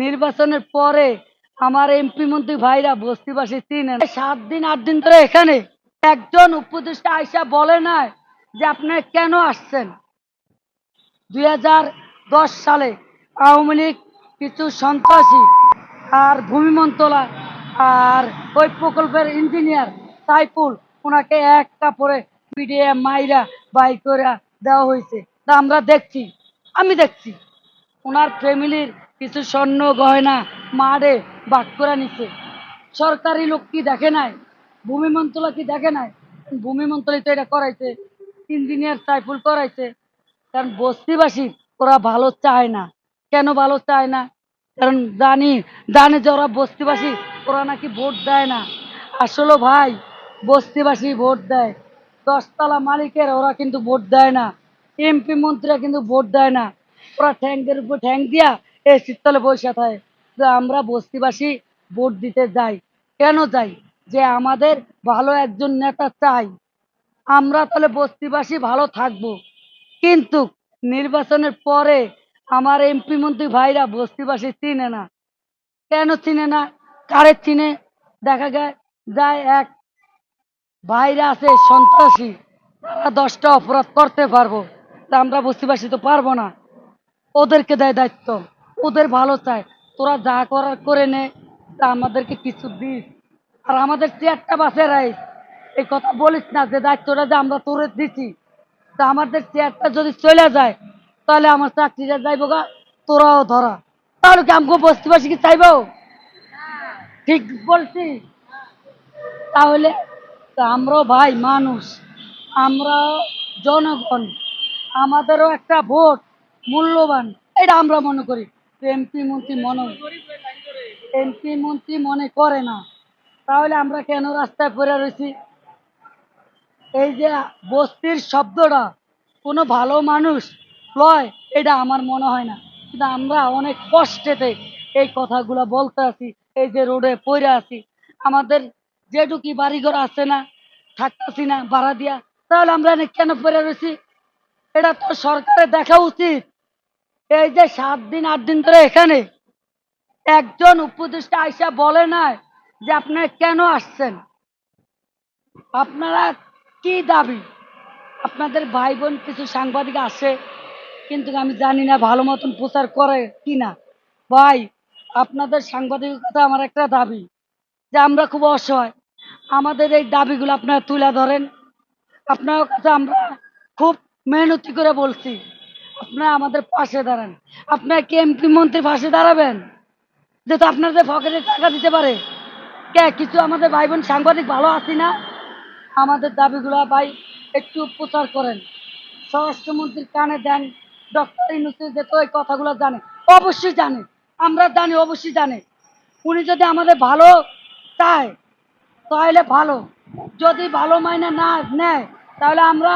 নির্বাচনের পরে আমার এমপি মন্ত্রী ভাইরা বস্তিবাসী চিনেন সাত দিন, আট দিন ধরে এখানে। একজন উপদেষ্টা আইসা বলে না যে আপনারা কেন আসছেন? দুই সালে আওয়ামী লীগ কিছু সন্ত্রাসী আর ভূমি মন্ত্রণালয় আর ওই প্রকল্পের ইঞ্জিনিয়ার সাইফুল, ওনাকে এক কাপড়ে পিডিএ মাইরা বাই করে দেওয়া হয়েছে তা আমরা দেখছি। আমি দেখছি। ওনার ফ্যামিলির কিছু স্বর্ণ গয়না মারে বাক করে নিচ্ছে সরকারি লোক কি দেখে নাই? ভূমি মন্ত্রণালয় কি দেখে নাই? ভূমি মন্ত্রণালয় তো এটা করাইছে ইঞ্জিনিয়ার সাইফুল করাইছে। কারণ বস্তিবাসী, ওরা ভালো চায় না। কেন ভালো চায় না? কারণ জানি, জানে যে ওরা বস্তিবাসী, ওরা নাকি ভোট দেয় না। আসলে ভাই, বস্তিবাসী ভোট দেয়। দশতলা মালিকের ওরা কিন্তু ভোট দেয় না। এমপি মন্ত্রীরা কিন্তু ভোট দেয় না। ওরা ট্যাঙ্কের উপর ঠ্যাং দিয়া এই শীতকালে বসে থাকে যে আমরা বস্তিবাসী ভোট দিতে যাই। কেন যাই? যে আমাদের ভালো একজন নেতা চাই। আমরা তাহলে বস্তিবাসী ভালো থাকব। কিন্তু নির্বাচনের পরে আমার এমপি মন্ত্রী ভাইরা বস্তিবাসী চিনে না। কেন চিনে না? কারে চিনে? দেখা যায় যায় এক ভাইরা আছে সন্ত্রাসী। তারা দশটা অপরাধ করতে পারব। তা আমরা বস্তিবাসী তো পারব না। ওদেরকে দেয় দায়িত্ব। ওদের ভালো চায়। তোরা যা করার করে নে, তা আমাদেরকে কিছু দিস। আর আমাদের চেয়ারটা বাসে রাইস। এই কথা বলিস না, যে দায়িত্বটা যে আমরা তোরে দিছি, তা আমাদের চেয়ারটা যদি চলে যায়, তাহলে আমার চাকরিটা যাইব গা, তোরাও ধরা। তাহলে কি আমাকে বস্তিবাসী কি চাইব? ঠিক বলছি তাহলে আমরাও ভাই মানুষ আমরা জনগণ, আমাদেরও একটা ভোট মূল্যবান, এটা আমরা মনে করি। এমপি মন্ত্রী মনে এমপি মন্ত্রী মনে করে না। তাহলে আমরা কেন রাস্তায় পড়ে রয়েছি? এই যে বস্তির শব্দটা, কোনো ভালো মানুষ লয়, এটা আমার মনে হয় না। কিন্তু আমরা অনেক কষ্টেতে এই কথাগুলো বলতে আছি, এই যে রোডে পড়ে আছি। আমাদের যেটুকি বাড়িঘর আছে না, থাকতেছি না, ভাড়া দিয়া, তাহলে আমরা কেন পড়ে রয়েছি? এটা তো সরকারের দেখা উচিত। এই যে সাত দিন, আট দিন ধরে এখানে, একজন উপদেষ্টা আইসা বলে না যে আপনারা কেন আসছেন? আপনারা কি দাবি? আপনাদের ভাই বোন কিছু সাংবাদিক আসে কিন্তু আমি জানি না ভালো মতন প্রচার করে কি না ভাই, আপনাদের সাংবাদিকতা আমার একটা দাবি, যে আমরা খুব অসহায়। আমাদের এই দাবিগুলো আপনারা তুলে ধরেন। আপনার কাছে আমরা খুব মেহনতি করে বলছি। আপনারা আমাদের পাশে দাঁড়ান। আপনারা কি এমপি মন্ত্রীর পাশে দাঁড়াবেন? যেহেতু আপনাদের পকেটে টাকা দিতে পারে। কে, কিছু আমাদের ভাই বোন সাংবাদিক ভালো আছি না? আমাদের দাবিগুলো ভাই একটু প্রচার করেন। স্বরাষ্ট্রমন্ত্রীর কানে দেন, ডক্টর ইউনুসের যে তো এই কথাগুলো জানে। অবশ্যই জানে। আমরা জানি, অবশ্যই জানে। উনি যদি আমাদের ভালো চায়, তাহলে ভালো। যদি ভালো মাইনে না নেয়, তাহলে আমরা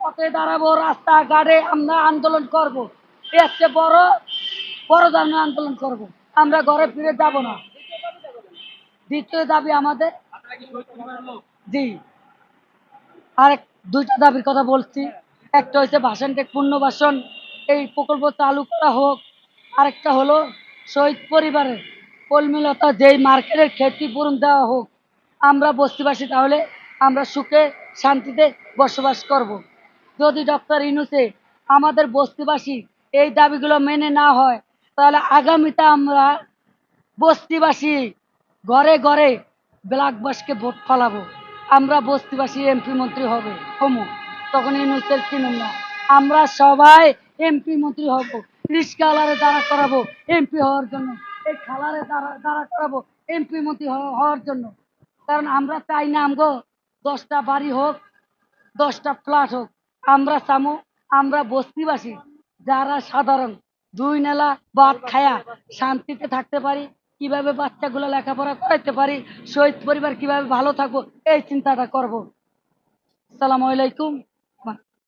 পথে দাঁড়াবো, রাস্তাঘাটে আমরা আন্দোলন করব। চেয়ে বড় বড় ধরনের আন্দোলন করব। আমরা ঘরে ফিরে যাব না। দ্বিতীয় দাবি আমাদের। জি। আরেক, দুইটা দাবির কথা বলছি। একটা হচ্ছে ভাষণটেক পুনর্বাসন এই প্রকল্প চালু করা হোক। আরেকটা হলো শহীদ পরিবারের কলমিলতা, যেই মার্কেটের ক্ষতিপূরণ দেওয়া হোক। আমরা বস্তিবাসী, তাহলে আমরা সুখে শান্তিতে বসবাস করব। যদি ডক্টর ইনুসে আমাদের বস্তিবাসী এই দাবিগুলো মেনে না হয়, তাহলে আগামীতে আমরা বস্তিবাসী ঘরে ঘরে ব্ল্যাকবাসকে ভোট ফলাবো। আমরা বস্তিবাসী এমপি মন্ত্রী হবে হমু তখন ইউনুসের চিনুন না আমরা সবাই এমপি মন্ত্রী হব রিস্কাওয়ালারে দাঁড়া করাবো, এমপি হওয়ার জন্য, এই খালারে দাঁড়া দাঁড়া করাবো, এমপি মন্ত্রী হওয়ার জন্য। কারণ আমরা চাই না আমগো দশটা বাড়ি হোক, দশটা ফ্ল্যাট হোক আমরা চামো আমরা বস্তিবাসী, যারা সাধারণ, দুই নেলা বাদ খায়া শান্তিতে থাকতে পারি, কীভাবে বাচ্চাগুলো লেখাপড়া করাইতে পারি, শহীদ পরিবার কীভাবে ভালো থাকব, এই চিন্তাটা করব। সালাম আলাইকুম।